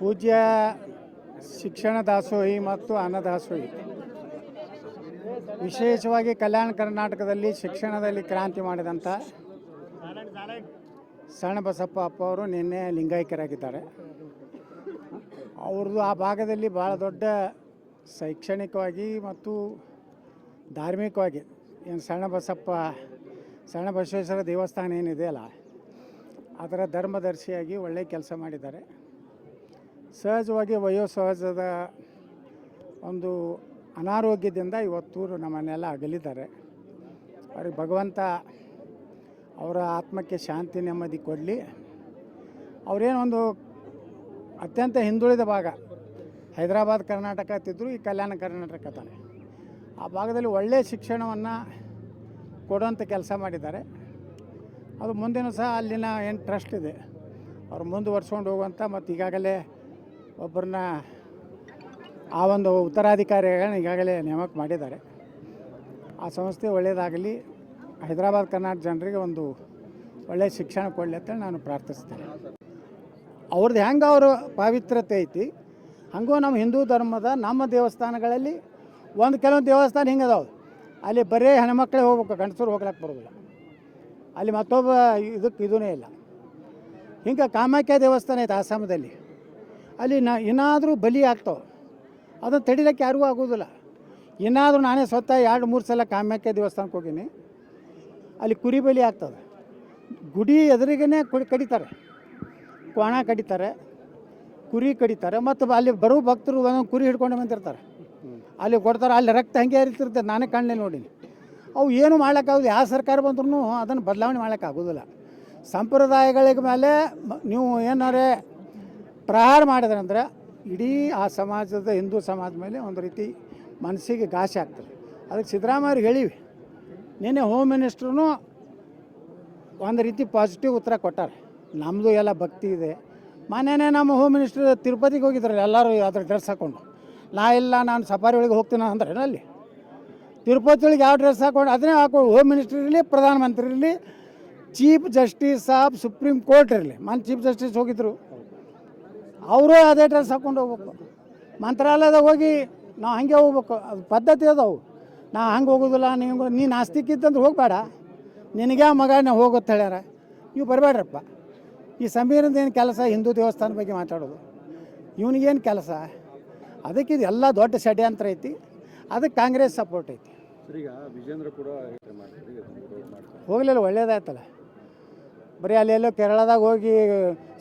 ಪೂಜ್ಯ ಶಿಕ್ಷಣ ದಾಸೋಹಿ ಮತ್ತು ಅನ್ನದಾಸೋಹಿ ವಿಶೇಷವಾಗಿ ಕಲ್ಯಾಣ ಕರ್ನಾಟಕದಲ್ಲಿ ಶಿಕ್ಷಣದಲ್ಲಿ ಕ್ರಾಂತಿ ಮಾಡಿದಂಥ ಸಣ್ಣ ಬಸಪ್ಪ ಅಪ್ಪ ಅವರು ನಿನ್ನೆ ಲಿಂಗೈಕ್ಯರಾಗಿದ್ದಾರೆ ಅವ್ರದ್ದು ಆ ಭಾಗದಲ್ಲಿ ಭಾಳ ದೊಡ್ಡ ಶೈಕ್ಷಣಿಕವಾಗಿ ಮತ್ತು ಧಾರ್ಮಿಕವಾಗಿ ಏನು ಸಣ್ಣ ಬಸಪ್ಪ ಸಣ್ಣ ಬಸವೇಶ್ವರ ದೇವಸ್ಥಾನ ಏನಿದೆಯಲ್ಲ, ಅದರ ಧರ್ಮದರ್ಶಿಯಾಗಿ ಒಳ್ಳೆಯ ಕೆಲಸ ಮಾಡಿದ್ದಾರೆ. ಸಹಜವಾಗಿ ವಯೋಸಹಜದ ಒಂದು ಅನಾರೋಗ್ಯದಿಂದ ಇವತ್ತು ನಮ್ಮನ್ನೆಲ್ಲ ಅಗಲಿದ್ದಾರೆ. ಅವ್ರಿಗೆ ಭಗವಂತ ಅವರ ಆತ್ಮಕ್ಕೆ ಶಾಂತಿ ನೆಮ್ಮದಿ ಕೊಡಲಿ. ಅವರೇನೊಂದು ಅತ್ಯಂತ ಹಿಂದುಳಿದ ಭಾಗ. ಹೈದರಾಬಾದ್, ಕರ್ನಾಟಕ ತಿದ್ರು ಈ ಕಲ್ಯಾಣ ಕರ್ನಾಟಕ ತಾನೆ. ಆ ಭಾಗದಲ್ಲಿ ಒಳ್ಳೆಯ ಶಿಕ್ಷಣವನ್ನು ಕೊಡುವಂಥ ಕೆಲಸ ಮಾಡಿದ್ದಾರೆ. ಅದು ಮುಂದಿನ ಸಹ ಅಲ್ಲಿನ ಏನು ಟ್ರಸ್ಟ್ ಇದೆ. ಅವ್ರು ಮುಂದುವರ್ಸ್ಕೊಂಡು ಹೋಗುವಂಥ ಮತ್ತು ಈಗಾಗಲೇ ಒಬ್ಬರನ್ನ ಆ ಒಂದು ಉತ್ತರಾಧಿಕಾರಿಗಳನ್ನ ಈಗಾಗಲೇ ನೇಮಕ ಮಾಡಿದ್ದಾರೆ. ಆ ಸಂಸ್ಥೆ ಒಳ್ಳೆಯದಾಗಲಿ ಹೈದರಾಬಾದ್ ಕರ್ನಾಟಕ ಜನರಿಗೆ ಒಂದು ಒಳ್ಳೆಯ ಶಿಕ್ಷಣ ಕೊಡಲಿ ಅಂತೇಳಿ ನಾನು ಪ್ರಾರ್ಥಿಸ್ತೇನೆ. ಅವ್ರದ್ದು ಹೆಂಗೆ ಅವರು ಪಾವಿತ್ರತೆ ಐತಿ? ಹಂಗೂ ನಮ್ಮ ಹಿಂದೂ ಧರ್ಮದ ನಮ್ಮ ದೇವಸ್ಥಾನಗಳಲ್ಲಿ ಒಂದು ಕೆಲವೊಂದು ದೇವಸ್ಥಾನ ಹಿಂಗೆ ಅದಾವೆ ಅಲ್ಲಿ ಬರೀ ಹೆಣ್ಮಕ್ಳೇ ಹೋಗ್ಬೇಕು, ಗಂಡಸರು ಹೋಗ್ಲಕ್ಕೆ ಬರೋದಿಲ್ಲ. ಅಲ್ಲಿ ಮತ್ತೊಬ್ಬ ಇದಕ್ಕೆ ಇದೂ ಇಲ್ಲ. ಹಿಂಗೆ ಕಾಮಾಖ್ಯ ದೇವಸ್ಥಾನ ಐತೆ ಆಸಾಮದಲ್ಲಿ. ಅಲ್ಲಿ ನಾ ಏನಾದರೂ ಬಲಿ ಆಗ್ತಾವೆ ಅದನ್ನು ತಡಿಲಿಕ್ಕೆ ಯಾರಿಗೂ ಆಗೋದಿಲ್ಲ. ಏನಾದರೂ ನಾನೇ ಸ್ವತಃ ಎರಡು, ಮೂರು ಸಲ ಕಾಮಾಖ್ಯ ದೇವಸ್ಥಾನಕ್ಕೆ ಹೋಗೀನಿ. ಅಲ್ಲಿ ಕುರಿ ಬಲಿ ಆಗ್ತದೆ. ಗುಡಿ ಎದುರಿಗೇ ಕುರಿ ಕಡಿತಾರೆ. ಕ್ವಾಣ ಕಡಿತಾರೆ, ಕುರಿ ಕಡಿತಾರೆ, ಮತ್ತು ಅಲ್ಲಿ ಬರೋ ಭಕ್ತರು ಒಂದೊಂದು ಕುರಿ ಹಿಡ್ಕೊಂಡು ಬಂದಿರ್ತಾರೆ. ಅಲ್ಲಿ ಕೊಡ್ತಾರೆ, ಅಲ್ಲಿ ರಕ್ತ ಹಂಗೆ ಹರಿತಿರ್ತದೆ ನಾನೇ ಕಣ್ಣೆ ನೋಡೀನಿ. ಅವು ಏನು ಮಾಡೋಕ್ಕಾಗೋದು ಯಾವ ಸರ್ಕಾರ ಬಂದ್ರೂ ಅದನ್ನು ಬದಲಾವಣೆ ಮಾಡೋಕ್ಕಾಗೋದಿಲ್ಲ ಸಂಪ್ರದಾಯಗಳಿಗೆ ಮೇಲೆ ನೀವು ಏನಾರೇ ಪ್ರಹಾರ ಮಾಡಿದ್ರಂದ್ರೆ ಇಡೀ ಆ ಸಮಾಜದ ಹಿಂದೂ ಸಮಾಜ ಮೇಲೆ ಒಂದು ರೀತಿ ಮನಸ್ಸಿಗೆ ಘಾಸಿ ಆಗ್ತದೆ. ಅದಕ್ಕೆ ಸಿದ್ದರಾಮಯ್ಯವ್ರಿಗೆ ಹೇಳಿವಿ, ನಿನ್ನೆ ಹೋಮ್ ಮಿನಿಸ್ಟ್ರೂ ಒಂದು ರೀತಿ ಪಾಸಿಟಿವ್ ಉತ್ತರ ಕೊಟ್ಟಾರೆ. ನಮ್ಮದು ಎಲ್ಲ ಭಕ್ತಿ ಇದೆ. ಮೊನ್ನೆನೇ ನಮ್ಮ ಹೋಮ್ ಮಿನಿಸ್ಟರ್ ತಿರುಪತಿಗೆ ಹೋಗಿದ್ರು ಎಲ್ಲರೂ ಅದ್ರ ಡ್ರೆಸ್ ಹಾಕ್ಕೊಂಡು ನಾ ಇಲ್ಲ, ನಾನು ಸಫಾರಿ ಒಳಗೆ ಹೋಗ್ತೀನಿ ಅಂದ್ರೆ ಅಲ್ಲಿ? ತಿರುಪತಿ ಒಳಗೆ ಯಾವ ಡ್ರೆಸ್ ಹಾಕೊಂಡು, ಅದನ್ನೇ ಹಾಕೊಂಡು ಹೋಮ್ ಮಿನಿಸ್ಟರ್ ಇರಲಿ ಪ್ರಧಾನಮಂತ್ರಿ ಇರಲಿ chief justice of supreme court ಇರಲಿ. ಮನ್ ಚೀಫ್ ಜಸ್ಟಿಸ್ ಹೋಗಿದ್ರು. ಅವರು ಅದೇ ಡ್ರೆಸ್ ಹಾಕೊಂಡು ಹೋಗ್ಬೇಕು. ಮಂತ್ರಾಲಯದಾಗ ಹೋಗಿ ನಾವು ಹಂಗೆ ಹೋಗ್ಬೇಕು. ಅದು ಪದ್ಧತಿ ಅದಾವು. ನಾ ಹಂಗೆ ಹೋಗೋದಿಲ್ಲ ನೀವು ನೀನು ಆಸ್ತಿಕ್ ಇದ್ದಂದ್ರೆ ಹೋಗಬೇಡ. ನಿನಗೆ ಮಗ ನೀವು ಹೋಗೋತ್ ಹೇಳ್ಯಾರ. ನೀವು ಬರಬೇಡ್ರಪ್ಪ ಈ ಸಮೀರಿಂದ ಏನು ಕೆಲಸ? ಹಿಂದೂ ದೇವಸ್ಥಾನ ಬಗ್ಗೆ ಮಾತಾಡೋದು. ಇವನಿಗೇನು ಕೆಲಸ? ಅದಕ್ಕೆ ಇದು ಎಲ್ಲ ದೊಡ್ಡ ಷಡ್ಯಂತ್ರ ಐತಿ. ಅದಕ್ಕೆ ಕಾಂಗ್ರೆಸ್ ಸಪೋರ್ಟ್ ಐತಿ. ವಿಜೇಂದ್ರ ಕೂಡ ಹೋಗಲಿಲ್ಲ ಒಳ್ಳೇದಾಯ್ತಲ್ಲ. ಬರೀ ಅಲ್ಲೆಲ್ಲೋ ಕೇರಳದಾಗ ಹೋಗಿ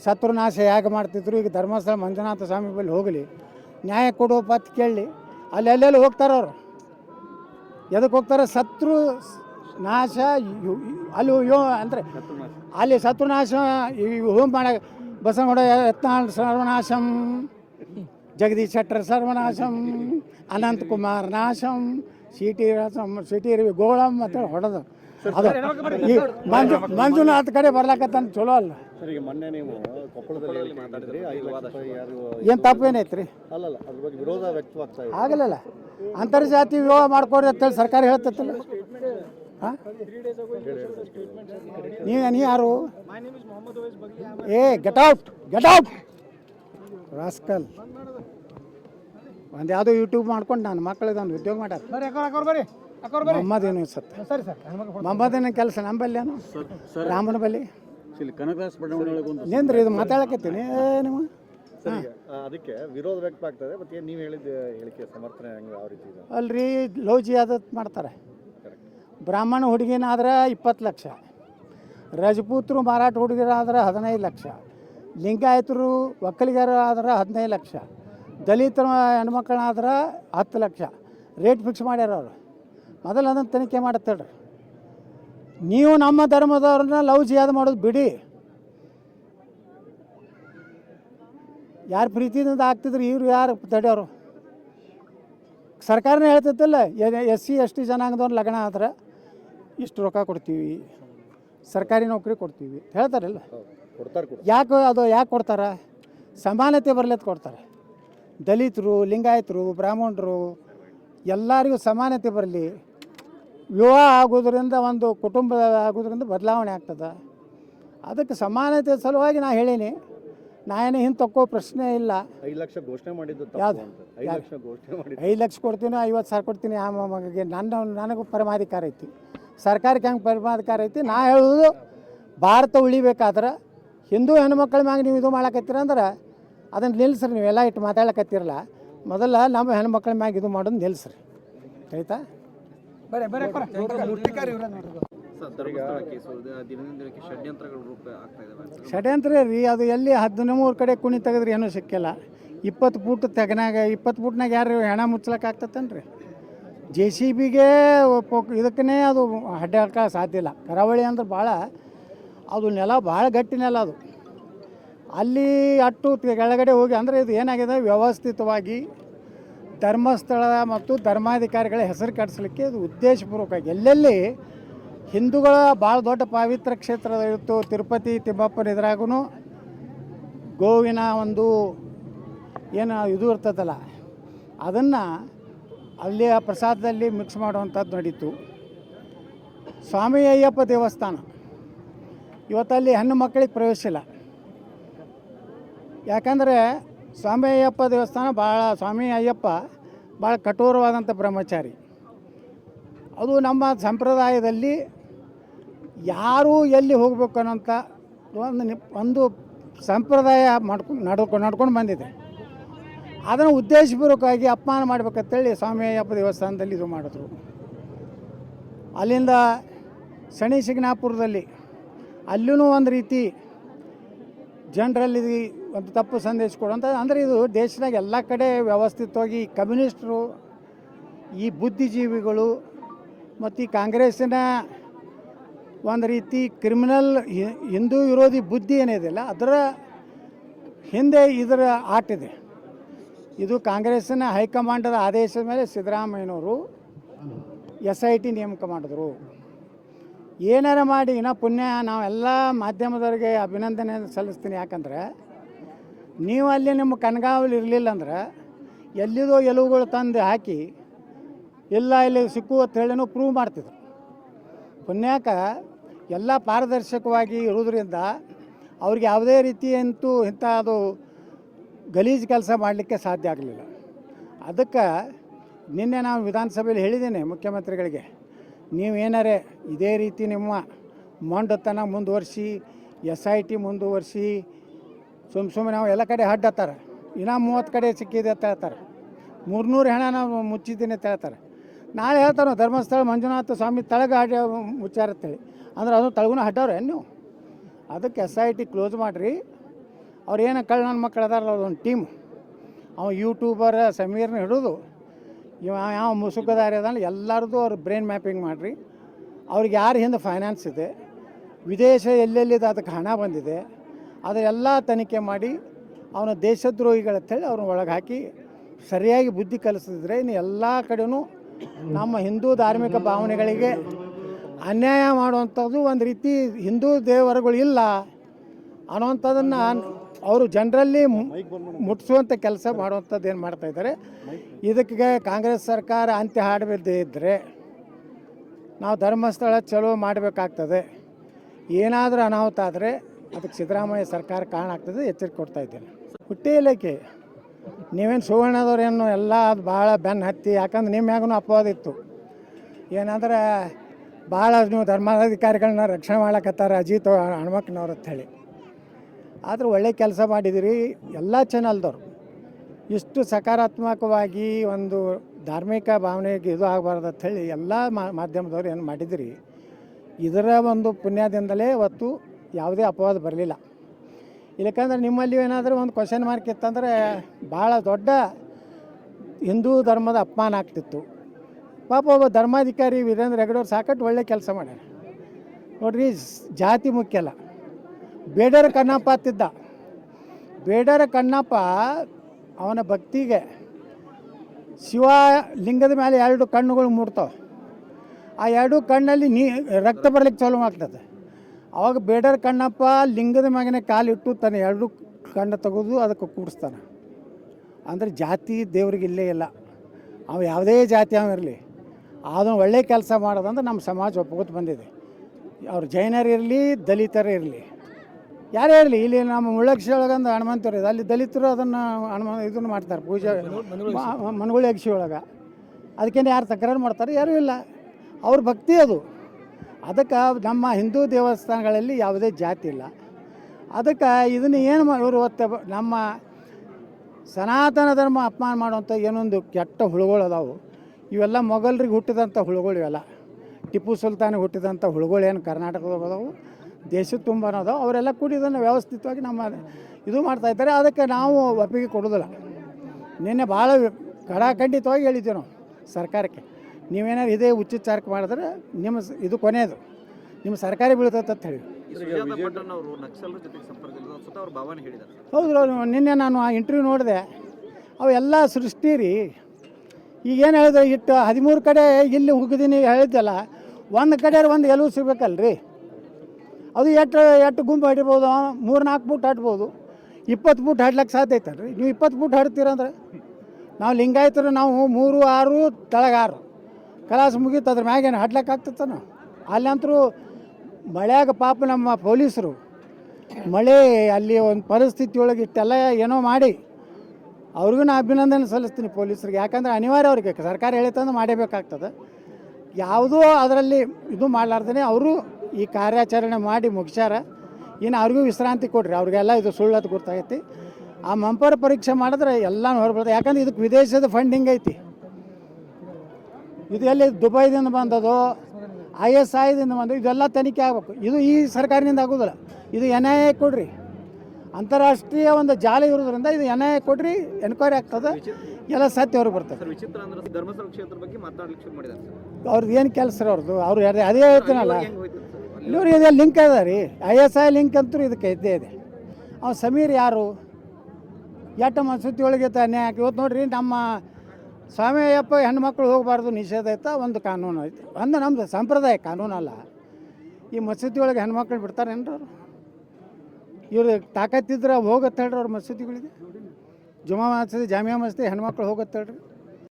ಶತ್ರುನಾಶ ಯಾಕೆ ಮಾಡ್ತಿದ್ರು, ಈಗ ಧರ್ಮಸ್ಥಳ ಮಂಜುನಾಥ ಸ್ವಾಮಿ ಬಳಿ ಹೋಗಲಿ, ನ್ಯಾಯ ಕೊಡುವ ಪತ್ ಕೇಳಲಿ ಅಲ್ಲಿ ಎಲ್ಲೆಲ್ಲಿ ಹೋಗ್ತಾರೆ ಅವರು. ಎದಕ್ಕೆ ಹೋಗ್ತಾರೆ? ಶತ್ರು ನಾಶ ಅಲ್ಲಿ ಯೋ ಅಂದರೆ ಅಲ್ಲಿ ಶತ್ರುನಾಶ ಹೋಮ್ ಮಾಡ ಬಸವಗೌಡ ಯತ್ನಾಳ್ ಸರ್ವನಾಶಂ, ಜಗದೀಶ್ ಶೆಟ್ಟರ್ ಸರ್ವನಾಶಂ, ಅನಂತ್ ಕುಮಾರ್ ನಾಶಂ ಸಿಟಿ ಟಿ ಗೋಳಂ ಮತ್ತು ಹೊಡೆದು. ಅದು ಈ ಮಂಜು ಮಂಜುನಾಥ್ ಕಡೆ ಬರ್ಲಾಕತ್ತಾನ ಚಲೋ ಅಲ್ಲ. ಸರ್ ಈಗ ಮೊನ್ನೆ ನೀವು ಕೊಪ್ಪಳದಲ್ಲಿ ಹೇಳಿಕೆ ಮಾಡಿದ್ರಿ ಐದು ಲಕ್ಷ ರೂಪಾಯಿ ಯಾರು ಏನು ಅಲ್ಲ ಅಲ್ಲಲ್ಲ ಅದ್ರ ಬಗ್ಗೆ ವಿರೋಧ ವ್ಯಕ್ತವಾಗ್ತಾ ಇದೆ. ಆಗಲ್ಲಲ್ಲ ಅಂತರ್ಜಾತಿ ವಿವಾಹ ಮಾಡ್ಕೊಡ್ರಿ ಅಂತೇಳಿ ಸರ್ಕಾರ ಹೇಳ್ತೈತಲ್ಲ. ಹಾಂ? ನೀವು ನೀ ಯಾರು? ಏ get out get out rascal. ಒಂದು ಯಾವುದೋ ಯೂಟ್ಯೂಬ್ ಮಾಡ್ಕೊಂಡು ನಾನು ಮಕ್ಕಳಿಗೆ ಒಂದು ಉದ್ಯೋಗ ಮಾಡ್ಯಾರ ಬರ್ರಿ ಬರ್ರಿ. ಮೊಮ್ಮದೇನು ಸತ್ ಸರಿ? ಸರ್ ಮಮ್ಮದೇನ ಕೆಲಸ? ನಮ್ಮ ಏನು? ರಾಮನ ಬಲ್ಲಿ? ಇಲ್ಲಿ ಕನಕದಾಸ್ ನಿಂದ್ರಿ ಇದು ಮಾತಾಡಕತ್ತೀನಿ? ನೀವು? ಅದಕ್ಕೆ ವಿರೋಧ ವ್ಯಕ್ತವಾಗ್ತದೆ ಮತ್ತೆ ಏನು ನೀವು ಹೇಳಿದ ಹೇಳಿಕೆ ಸಮರ್ಥನೆ ಹೆಂಗೆ ಯಾವ ರೀತಿ ಇದೆ? ಅಲ್ರಿ ಲೋಜಿ ಜಿಯಾದತ್ ಮಾಡ್ತಾರೆ. ಬ್ರಾಹ್ಮಣ ಹುಡುಗಿನಾದ್ರೆ ಇಪ್ಪತ್ತು ಲಕ್ಷ. ರಜಪೂತರು ಮಾರಾಟ ಹುಡುಗಿರಾದ್ರೆ ಹದಿನೈದು ಲಕ್ಷ. ಲಿಂಗಾಯತರು ಒಕ್ಕಲಿಗರು ಆದ್ರೆ ಹದಿನೈದು ಲಕ್ಷ. ದಲಿತರ ಹೆಣ್ಮಕ್ಳಾದ್ರೆ ಹತ್ತು ಲಕ್ಷ. ರೇಟ್ ಫಿಕ್ಸ್ ಮಾಡ್ಯಾರ ಅವರು. ಮೊದಲು ಅದನ್ನು ತನಿಖೆ ಮಾಡುತ್ತೇಳ್ರಿ ನೀವು ನಮ್ಮ ಧರ್ಮದವ್ರನ್ನ ಲವ್ ಜಿಯಾದ ಮಾಡೋದು ಬಿಡಿ. ಯಾರು ಪ್ರೀತಿಯಿಂದ ಆಗ್ತಿದ್ರು ಇವರು ಯಾರು ತಡೆಯೋರು ಸರ್ಕಾರನೇ ಹೇಳ್ತಿದ್ದಲ್ಲ ಎಸ್ ಸಿ ಎಸ್ ಟಿ ಜನಾಂಗದವ್ರು ಲಗ್ನ ಆದ್ರೆ ಇಷ್ಟು ರೊಕ್ಕ ಕೊಡ್ತೀವಿ ಸರ್ಕಾರಿ ನೌಕರಿ ಕೊಡ್ತೀವಿ ಹೇಳ್ತಾರಲ್ಲ. ಯಾಕೆ ಅದು ಯಾಕೆ ಕೊಡ್ತಾರೆ? ಸಮಾನತೆ ಬರ್ಲತ್ ಕೊಡ್ತಾರೆ. ದಲಿತರು ಲಿಂಗಾಯತರು ಬ್ರಾಹ್ಮಣರು ಎಲ್ಲರಿಗೂ ಸಮಾನತೆ ಬರಲಿ. ವಿವಾಹ ಆಗೋದ್ರಿಂದ ಒಂದು ಕುಟುಂಬ ಆಗೋದ್ರಿಂದ ಬದಲಾವಣೆ ಆಗ್ತದೆ. ಅದಕ್ಕೆ ಸಮಾನತೆ ಸಲುವಾಗಿ ನಾ ಹೇಳೀನಿ ನಾ ಏನು ಹಿಂದೆ ತಕ್ಕೋ ಪ್ರಶ್ನೆ ಇಲ್ಲ. ಐದು ಲಕ್ಷ ಘೋಷಣೆ ಮಾಡಿದ್ದು ಯಾವ್ದು? ಐದು ಲಕ್ಷ ಘೋಷಣೆ ಮಾಡಿದ್ದು. ಐದು ಲಕ್ಷ ಕೊಡ್ತೀನಿ ಐವತ್ತು ಸಾವಿರ ಕೊಡ್ತೀನಿ ಆ ಮಗಗೆ ನನ್ನ ನನಗೂ ಪರಮಾಧಿಕಾರ ಐತಿ. ಸರ್ಕಾರಕ್ಕೆ ಹೆಂಗೆ ಪರಮಾಧಿಕಾರ ಐತಿ? ನಾ ಹೇಳೋದು ಭಾರತ ಉಳಿಬೇಕಾದ್ರೆ ಹಿಂದೂ ಹೆಣ್ಮಕ್ಳ ಮ್ಯಾಗ ನೀವು ಇದು ಮಾಡಕತ್ತೀರ ಅಂದ್ರೆ ಅದನ್ನು ನಿಲ್ಲಿಸ್ರಿ ನೀವೆಲ್ಲ ಇಟ್ಟು ಮಾತಾಡಕತ್ತಿರಲ್ಲ ಮೊದಲ ನಮ್ಮ ಹೆಣ್ಮಕ್ಳ ಮ್ಯಾಗ ಇದು ಮಾಡೋದು ನಿಲ್ಲಿಸ್ರಿ ಆಯ್ತಾ? ಮುಟ್ಟಿಕಾರಿ ಷಡ್ಯಂತ್ರ ರೀ ಅದು ಎಲ್ಲಿ ಹದಿನಮೂರು ಕಡೆ ಕುಣಿ ತೆಗೆದ್ರಿ ಏನೂ ಸಿಕ್ಕಿಲ್ಲ. ಇಪ್ಪತ್ತು ಫೂಟ್ ತೆಗನಾಗ ಇಪ್ಪತ್ತು ಫೂಟ್ನಾಗ ಯಾರು ಹೆಣ ಮುಚ್ಚಲಕ್ಕೆ ಆಗ್ತತನ್ರಿ? ಜೆ ಸಿ ಬಿಗೆ ಇದಕ್ಕೇ ಅದು ಅಡ್ಡಾಡ್ಕ ಸಾಧ್ಯ ಇಲ್ಲ. ಕರಾವಳಿ ಅಂದ್ರೆ ಭಾಳ ಅದು ನೆಲ ಭಾಳ ಗಟ್ಟಿ ನೆಲ ಅದು. ಅಲ್ಲಿ ಅಟ್ಟು ಕೆಳಗಡೆ ಹೋಗಿ ಅಂದರೆ ಇದು ಏನಾಗಿದೆ? ವ್ಯವಸ್ಥಿತವಾಗಿ ಧರ್ಮಸ್ಥಳ ಮತ್ತು ಧರ್ಮಾಧಿಕಾರಿಗಳ ಹೆಸರು ಕಟ್ಟಿಸ್ಲಿಕ್ಕೆ ಇದು ಉದ್ದೇಶಪೂರ್ವಕವಾಗಿ ಎಲ್ಲೆಲ್ಲಿ ಹಿಂದೂಗಳ ಭಾಳ ದೊಡ್ಡ ಪವಿತ್ರ ಕ್ಷೇತ್ರ ಇತ್ತು ತಿರುಪತಿ, ತಿಮ್ಮಪ್ಪನ ಇದ್ರಾಗೂ ಗೋವಿನ ಒಂದು ಏನು ಇದು ಇರ್ತದಲ್ಲ, ಅದನ್ನು ಅಲ್ಲಿಯ ಪ್ರಸಾದದಲ್ಲಿ ಮಿಕ್ಸ್ ಮಾಡುವಂಥದ್ದು ನಡೀತು. ಸ್ವಾಮಿ ಅಯ್ಯಪ್ಪ ದೇವಸ್ಥಾನ, ಇವತ್ತಲ್ಲಿ ಹೆಣ್ಣು ಮಕ್ಕಳಿಗೆ ಪ್ರವೇಶ ಇಲ್ಲ. ಯಾಕಂದರೆ ಸ್ವಾಮಿ ಅಯ್ಯಪ್ಪ ದೇವಸ್ಥಾನ ಭಾಳ ಸ್ವಾಮಿ ಅಯ್ಯಪ್ಪ ಭಾಳ ಕಠೋರವಾದಂಥ ಬ್ರಹ್ಮಚಾರಿ. ಅದು ನಮ್ಮ ಸಂಪ್ರದಾಯದಲ್ಲಿ ಯಾರು ಎಲ್ಲಿ ಹೋಗಬೇಕು ಅನ್ನೋಂಥ ಒಂದು ನಿ- ಒಂದು ಸಂಪ್ರದಾಯ ಮಾಡ್ಕೊಂಡು ನಡ್ಕೊಂಡು ನಡ್ಕೊಂಡು ಬಂದಿದೆ. ಅದನ್ನು ಉದ್ದೇಶಪೂರ್ವಕವಾಗಿ ಅಪಮಾನ ಮಾಡ್ಬೇಕಂತೇಳಿ ಸ್ವಾಮಿ ಅಯ್ಯಪ್ಪ ದೇವಸ್ಥಾನದಲ್ಲಿ ಇದು ಮಾಡಿದ್ರು. ಅಲ್ಲಿಂದ ಶನಿ ಸಿಗ್ನಾಪುರದಲ್ಲಿ ಅಲ್ಲೂ ಒಂದು ರೀತಿ ಜನರಲ್ಲಿ ಒಂದು ತಪ್ಪು ಸಂದೇಶ ಕೊಡುವಂಥ ಅಂದರೆ ಇದು ದೇಶದಾಗ ಎಲ್ಲ ಕಡೆ ವ್ಯವಸ್ಥಿತವಾಗಿ ಕಮ್ಯುನಿಸ್ಟರು, ಈ ಬುದ್ಧಿಜೀವಿಗಳು ಮತ್ತು ಈ ಕಾಂಗ್ರೆಸ್ಸಿನ ಒಂದು ರೀತಿ ಕ್ರಿಮಿನಲ್ ಹಿಂದೂ ವಿರೋಧಿ ಬುದ್ಧಿ ಏನಿದೆಯಲ್ಲ ಅದರ ಹಿಂದೆ ಇದರ ಆಟಿದೆ ಇದು ಕಾಂಗ್ರೆಸ್ಸಿನ ಹೈಕಮಾಂಡದ ಆದೇಶದ ಮೇಲೆ ಸಿದ್ದರಾಮಯ್ಯನವರು ಎಸ್ ಐ ಟಿ ನೇಮಕ ಮಾಡಿದ್ರು. ಏನಾರ ಮಾಡಿ, ಇನ್ನೂ ಪುಣ್ಯ, ನಾವೆಲ್ಲ ಮಾಧ್ಯಮದವರಿಗೆ ಅಭಿನಂದನೆ ಸಲ್ಲಿಸ್ತೀನಿ. ಯಾಕಂದ್ರೆ ನೀವು ಅಲ್ಲಿ ನಿಮ್ಮ ಕಣ್ಗಾವಲು ಇರಲಿಲ್ಲ ಅಂದ್ರೆ ಎಲ್ಲಿದೋ ಎಲುವುಗಳು ತಂದು ಹಾಕಿ ಇಲ್ಲ ಇಲ್ಲಿ ಸಿಕ್ಕು ಅಂತ ಹೇಳಿನೂ ಪ್ರೂವ್ ಮಾಡ್ತಿದ್ರು. ಪುಣ್ಯಾಕ ಎಲ್ಲ ಪಾರದರ್ಶಕವಾಗಿ ಇರೋದ್ರಿಂದ ಅವ್ರಿಗೆ ಯಾವುದೇ ರೀತಿಯಂತೂ ಇಂಥ ಅದು ಗಲೀಜು ಕೆಲಸ ಮಾಡಲಿಕ್ಕೆ ಸಾಧ್ಯ ಆಗಲಿಲ್ಲ. ಅದಕ್ಕೆ ನಿನ್ನೆ ನಾನು ವಿಧಾನಸಭೆಯಲ್ಲಿ ಹೇಳಿದ್ದೇನೆ ಮುಖ್ಯಮಂತ್ರಿಗಳಿಗೆ ನೀವೇನಾರೆ ಇದೇ ರೀತಿ ನಿಮ್ಮ ಮೊಂಡತನ ಮುಂದುವರಿಸಿ, ಎಸ್ ಐ ಟಿ ಮುಂದುವರಿಸಿ ಸುಮ್ಮ ಸುಮ್ಮನೆ ನಾವು ಎಲ್ಲ ಕಡೆ ಹಡ್ಡತ್ತಾರೆ ಇನ್ನೂ ಮೂವತ್ತು ಕಡೆ ಸಿಕ್ಕಿದೆ ಅಂತ ಹೇಳ್ತಾರೆ. ಮೂರ್ನೂರು ಹೆಣ ನಾವು ಮುಚ್ಚಿದ್ದೀನಿ ಅಂತ ಹೇಳ್ತಾರೆ. ನಾಳೆ ಹೇಳ್ತಾರೆ ಧರ್ಮಸ್ಥಳ ಮಂಜುನಾಥ ಸ್ವಾಮಿ ತಳಗ ಹಾಡಿ ಮುಚ್ಚಾರ ಅಂತೇಳಿ ಅಂದ್ರೆ ಅದು ತಳಗುನ ಹಡ್ಡವ್ರೆ ನೀವು? ಅದಕ್ಕೆ ಎಸ್ ಐ ಟಿ ಕ್ಲೋಸ್ ಮಾಡಿರಿ. ಅವ್ರು ಏನು ಕಳ್ಳ ನನ್ನ ಮಕ್ಕಳು ಅದಾರಲ್ಲ ಅದೊಂದು ಟೀಮ್ ಅವ ಯೂಟ್ಯೂಬರ್ ಸಮೀರ್ನ ಹಿಡಿದು. ಇವ ಯಾವ ಮುಸುಕದಾರಿ ಅದಲ್ಲ ಎಲ್ಲರದು ಅವ್ರ ಬ್ರೈನ್ ಮ್ಯಾಪಿಂಗ್ ಮಾಡಿರಿ. ಅವ್ರಿಗೆ ಯಾರು ಹಿಂದೆ ಫೈನಾನ್ಸ್ ಇದೆ? ವಿದೇಶ ಎಲ್ಲೆಲ್ಲಿದೆ? ಅದಕ್ಕೆ ಹಣ ಬಂದಿದೆ. ಅದೆಲ್ಲ ತನಿಖೆ ಮಾಡಿ ಅವನ ದೇಶದ್ರೋಹಿಗಳಂತೇಳಿ ಅವ್ರನ್ನ ಒಳಗೆ ಹಾಕಿ ಸರಿಯಾಗಿ ಬುದ್ಧಿ ಕಲಿಸಿದ್ರೆ ಇನ್ನು ಎಲ್ಲ ಕಡೆಯೂ ನಮ್ಮ ಹಿಂದೂ ಧಾರ್ಮಿಕ ಭಾವನೆಗಳಿಗೆ ಅನ್ಯಾಯ ಮಾಡುವಂಥದ್ದು ಒಂದು ರೀತಿ ಹಿಂದೂ ದೇವರುಗಳು ಇಲ್ಲ ಅನ್ನೋವಂಥದ್ದನ್ನು ಅವರು ಜನರಲ್ಲಿ ಮುಟ್ಟಿಸುವಂಥ ಕೆಲಸ ಮಾಡುವಂಥದ್ದು ಏನು ಮಾಡ್ತಾಯಿದ್ದಾರೆ ಇದಕ್ಕೆ ಕಾಂಗ್ರೆಸ್ ಸರ್ಕಾರ ಅಂತ್ಯ ಹಾಡಬೇಕೇ ಇದ್ದರೆ ನಾವು ಧರ್ಮಸ್ಥಳ ಚಲೋ ಮಾಡಬೇಕಾಗ್ತದೆ. ಏನಾದರೂ ಅನಾಹುತ ಆದರೆ ಅದಕ್ಕೆ ಸಿದ್ದರಾಮಯ್ಯ ಸರ್ಕಾರ ಕಾರಣ ಆಗ್ತದೆ, ಎಚ್ಚರಿಕೆ ಕೊಡ್ತಾ ಇದ್ದೇನೆ. ಹುಟ್ಟಿ ಇಲಾಖೆ ನೀವೇನು ಸುವರ್ಣದವ್ರೇನು ಎಲ್ಲ ಅದು ಭಾಳ ಬೆನ್ನು ಹತ್ತಿ, ಯಾಕಂದ್ರೆ ನಿಮ್ಮ ಮ್ಯಾಗೂ ಅಪವಾದ ಇತ್ತು. ಏನಂದ್ರೆ ಭಾಳ ನೀವು ಧರ್ಮಾಧಿಕಾರಿಗಳನ್ನ ರಕ್ಷಣೆ ಮಾಡಕತ್ತಾರ ಅಜಿತ್ ಅಂತ ಹೇಳಿ. ಆದ್ರೆ ಒಳ್ಳೆ ಕೆಲಸ ಮಾಡಿದಿರಿ ಎಲ್ಲ ಚಾನಲ್ದವ್ರು ಇಷ್ಟು ಸಕಾರಾತ್ಮಕವಾಗಿ ಒಂದು ಧಾರ್ಮಿಕ ಭಾವನೆಗೆ ಇದು ಆಗಬಾರ್ದು ಅಂತ ಹೇಳಿ ಎಲ್ಲ ಮಾಧ್ಯಮದವ್ರು ಏನು ಮಾಡಿದಿರಿ. ಇದರ ಒಂದು ಪುಣ್ಯದಿಂದಲೇ ಇವತ್ತು ಯಾವುದೇ ಅಪವಾದ ಬರಲಿಲ್ಲ. ಇಲ್ಲಕಂದ್ರೆ ನಿಮ್ಮಲ್ಲಿ ಏನಾದರೂ ಒಂದು ಕ್ವಶನ್ ಮಾರ್ಕ್ ಇತ್ತಂದರೆ ಭಾಳ ದೊಡ್ಡ ಹಿಂದೂ ಧರ್ಮದ ಅಪಮಾನ ಆಗ್ತಿತ್ತು. ಪಾಪ ಒಬ್ಬ ಧರ್ಮಾಧಿಕಾರಿ ವೀರೇಂದ್ರ ಹೆಗಡೆಯವ್ರು ಸಾಕಷ್ಟು ಒಳ್ಳೆ ಕೆಲಸ ಮಾಡ್ಯಾರ. ನೋಡ್ರಿ, ಜಾತಿ ಮುಖ್ಯ ಅಲ್ಲ. ಬೇಡರ ಕಣ್ಣಪ್ಪ ಅತ್ತಿದ್ದ ಬೇಡರ ಕಣ್ಣಪ್ಪ ಅವನ ಭಕ್ತಿಗೆ ಶಿವ ಲಿಂಗದ ಮೇಲೆ ಎರಡು ಕಣ್ಣುಗಳು ಮೂಡ್ತಾವೆ. ಆ ಎರಡು ಕಣ್ಣಲ್ಲಿ ನೀ ರಕ್ತ ಬರ್ಲಿಕ್ಕೆ ಚಾಲು ಆಗ್ತದೆ. ಅವಾಗ ಬೇಡರ ಕಣ್ಣಪ್ಪ ಲಿಂಗದ ಮ್ಯಾಗನೆ ಕಾಲಿಟ್ಟು ತನ್ನ ಎರಡು ಕಣ್ಣು ತೆಗೆದು ಅದಕ್ಕೆ ಕೂಡಿಸ್ತಾನೆ ಅಂದರೆ ಜಾತಿ ದೇವ್ರಿಗೆ ಇಲ್ಲೇ ಇಲ್ಲ ಅವ ಯಾವುದೇ ಜಾತಿ ಇರಲಿ ಅದನ್ನು ಒಳ್ಳೆ ಕೆಲಸ ಮಾಡೋದಂದ್ರೆ ನಮ್ಮ ಸಮಾಜ ಒಪ್ಕೋತ ಬಂದಿದೆ ಅವ್ರು ಇರಲಿ ದಲಿತರು ಇರಲಿ ಯಾರೇ ಇರಲಿ ಇಲ್ಲಿ ನಮ್ಮ ಮುಳ್ಳಕ್ಷಿ ಒಳಗಂದು ಹನುಮಂತರು ಇದೆ ಅಲ್ಲಿ ದಲಿತರು ಅದನ್ನು ಹನುಮ ಇದನ್ನು ಮಾಡ್ತಾರೆ ಪೂಜೆ ಮನಗುಳಿ ಅಕ್ಷಿ ಒಳಗೆ ಅದಕ್ಕೇನು ಯಾರು ತಕರಾರು ಮಾಡ್ತಾರೆ ಯಾರೂ ಇಲ್ಲ ಅವ್ರ ಭಕ್ತಿ ಅದು ಅದಕ್ಕೆ ನಮ್ಮ ಹಿಂದೂ ದೇವಸ್ಥಾನಗಳಲ್ಲಿ ಯಾವುದೇ ಜಾತಿ ಇಲ್ಲ. ಅದಕ್ಕೆ ಇದನ್ನು ಏನು ಮಾಡೋರು ಇವತ್ತು ನಮ್ಮ ಸನಾತನ ಧರ್ಮ ಅಪಮಾನ ಮಾಡುವಂಥ ಏನೊಂದು ಕೆಟ್ಟ ಹುಳುಗಳು ಅದಾವು. ಇವೆಲ್ಲ ಮೊಘಲರಿಗೆ ಹುಟ್ಟಿದಂಥ ಹುಳುಗಳು ಇವೆಲ್ಲ. ಟಿಪ್ಪು ಸುಲ್ತಾನಿಗೆ ಹುಟ್ಟಿದಂಥ ಹುಳುಗಳು ಏನು ಕರ್ನಾಟಕದಾಗ ಅದಾವು, ದೇಶದ ತುಂಬ ಅದಾವೆ. ಅವರೆಲ್ಲ ಕೂಡಿ ಇದನ್ನು ವ್ಯವಸ್ಥಿತವಾಗಿ ನಮ್ಮ ಇದು ಮಾಡ್ತಾ ಇದ್ದಾರೆ. ಅದಕ್ಕೆ ನಾವು ಒಪ್ಪಿಗೆ ಕೊಡೋದಿಲ್ಲ ನಿನ್ನೆ ಭಾಳ ಕಡಾಖಂಡಿತವಾಗಿ ಹೇಳಿದ್ದೀವಿ ನಾವು ಸರ್ಕಾರಕ್ಕೆ. ನೀವೇನಾದ್ರು ಇದೇ ಉಚಿತಾರಕ ಮಾಡಿದ್ರೆ ನಿಮ್ಮ ಇದು ಕೊನೆಯದು. ನಿಮ್ಮ ಸರ್ಕಾರಿ ಬೀಳ್ತೈತೆ ಅಂತ ಹೇಳಿ. ಹೌದು. ನಿನ್ನೆ ನಾನು ಆ ಇಂಟರ್ವ್ಯೂ ನೋಡಿದೆ. ಅವೆಲ್ಲ ಸೃಷ್ಟಿ ರೀ. ಈಗೇನು ಹೇಳಿದ್ರೆ? ಇಟ್ಟು ಹದಿಮೂರು ಕಡೆ ಇಲ್ಲಿ ಹುಗಿದೀನಿ ಹೇಳಿದ್ದಲ್ಲ ಒಂದು ಕಡೆ ಒಂದು ಎಲುವು ಸಿಗ್ಬೇಕಲ್ರಿ? ಅದು ಎಷ್ಟು ಎಷ್ಟು ಗುಂಪು ಹಡಿಬೋದು ಮೂರು ನಾಲ್ಕು ಫುಟ್ ಹಾಡ್ಬೋದು ಇಪ್ಪತ್ತು ಫುಟ್ ಹಡ್ಲಕ್ಕೆ ಸಾಧ್ಯ ಐತಲ್ರಿ? ನೀವು ಇಪ್ಪತ್ತು ಫುಟ್ ಹಡ್ತೀರಂದ್ರೆ ನಾವು ಲಿಂಗಾಯತರು ನಾವು ಮೂರು ಆರು ತಳಗಾರು. ಕಲಾಸ ಮುಗೀತು, ಅದ್ರ ಮ್ಯಾಗೇನು ಹಡ್ಲಕ್ಕೆ ಆಗ್ತೈತನ ಅಲ್ಲಂತರೂ ಮಳೆಯಾಗ ಪಾಪ ನಮ್ಮ ಪೊಲೀಸರು ಮಳೆ ಅಲ್ಲಿ ಒಂದು ಪರಿಸ್ಥಿತಿ ಒಳಗೆ ಇಷ್ಟೆಲ್ಲ ಏನೋ ಮಾಡಿ ಅವ್ರಿಗೂ ನಾ ಅಭಿನಂದನೆ ಸಲ್ಲಿಸ್ತೀನಿ ಪೊಲೀಸರಿಗೆ. ಯಾಕಂದ್ರೆ ಅನಿವಾರ್ಯ ಅವ್ರಿಗೆ, ಸರ್ಕಾರ ಹೇಳಿತಂದ್ರೆ ಮಾಡಬೇಕಾಗ್ತದೆ. ಯಾವುದೂ ಅದರಲ್ಲಿ ಇದು ಮಾಡಲಾರ್ದೇ ಅವರು ಈ ಕಾರ್ಯಾಚರಣೆ ಮಾಡಿ ಮುಗಿಸ್ಯಾರ. ಇನ್ನು ಅವ್ರಿಗೂ ವಿಶ್ರಾಂತಿ ಕೊಡ್ರಿ, ಅವ್ರಿಗೆಲ್ಲ ಇದು ಸುಳ್ಳದು ಗೊತ್ತಾಗೈತಿ. ಆ ಮಂಪರ್ ಪರೀಕ್ಷೆ ಮಾಡಿದ್ರೆ ಎಲ್ಲ ಹೊರಬರ್ತದೆ ಯಾಕಂದ್ರೆ ಇದಕ್ಕೆ ವಿದೇಶದ ಫಂಡಿಂಗ್ ಐತಿ. ಇದು ಎಲ್ಲಿ ದುಬೈದಿಂದ ಬಂದದು ಐ ಎಸ್ ಐದಿಂದ ಬಂದು ಇದೆಲ್ಲ ತನಿಖೆ ಆಗಬೇಕು. ಇದು ಈ ಸರ್ಕಾರದಿಂದ ಆಗೋದಿಲ್ಲ. ಇದು ಎನ್ ಐ ಎ ಕೊಡ್ರಿ. ಅಂತಾರಾಷ್ಟ್ರೀಯ ಒಂದು ಜಾಲ ಇರೋದ್ರಿಂದ ಇದು ಎನ್ ಐ ಎ ಕೊಡ್ರಿ ಎನ್ಕ್ವೈರಿ ಆಗ್ತದೆ ಎಲ್ಲ ಸತ್ಯ ಅವ್ರಿಗೆ ಬರ್ತದೆ. ಅವ್ರದ್ದು ಏನು ಕೆಲಸ ರೀ ಅವ್ರದ್ದು? ಅವ್ರು ಯಾರು ಅದೇ ಹೇಳ್ತೀನಲ್ಲ. ಇವ್ರಿಗೆ ಇಲ್ಲವ್ರು ಇದೆ ಲಿಂಕ್ ಅದ ರೀ? ಐ ಎಸ್ ಐ ಲಿಂಕ್ ಅಂತೂ ಇದಕ್ಕೆ ಇದ್ದೇ ಇದೆ. ಅವ್ನು ಸಮೀರ್ ಯಾರು? ಎಟ್ಟ ಮನ್ಸೂತಿ ಒಳಗೆ ತಾನೆ ಇವತ್ತು ನೋಡ್ರಿ ನಮ್ಮ ಸ್ವಾಮಿ ಅಯ್ಯಪ್ಪ ಹೆಣ್ಮಕ್ಳು ಹೋಗಬಾರ್ದು ನಿಷೇಧ ಐತೆ ಒಂದು ಕಾನೂನು ಐತಿ. ಒಂದು ನಮ್ಮದು ಸಂಪ್ರದಾಯ ಕಾನೂನಲ್ಲ. ಈ ಮಸೀದಿ ಒಳಗೆ ಹೆಣ್ಮಕ್ಳು ಬಿಡ್ತಾರೇನ್ರಿ ಅವರು? ಇವ್ರು ತಾಕತ್ತಿದ್ರೆ ಹೋಗತ್ತೆ ಹೇಳ್ರಿ ಅವ್ರ ಮಸೀದಿಗಳಿಗೆ? ಜುಮಾ ಮಸೀದಿ, ಜಾಮಿಯಾ ಮಸೀದಿ ಹೆಣ್ಮಕ್ಳು ಹೋಗತ್ತೆ ಹೇಳ್ರಿ?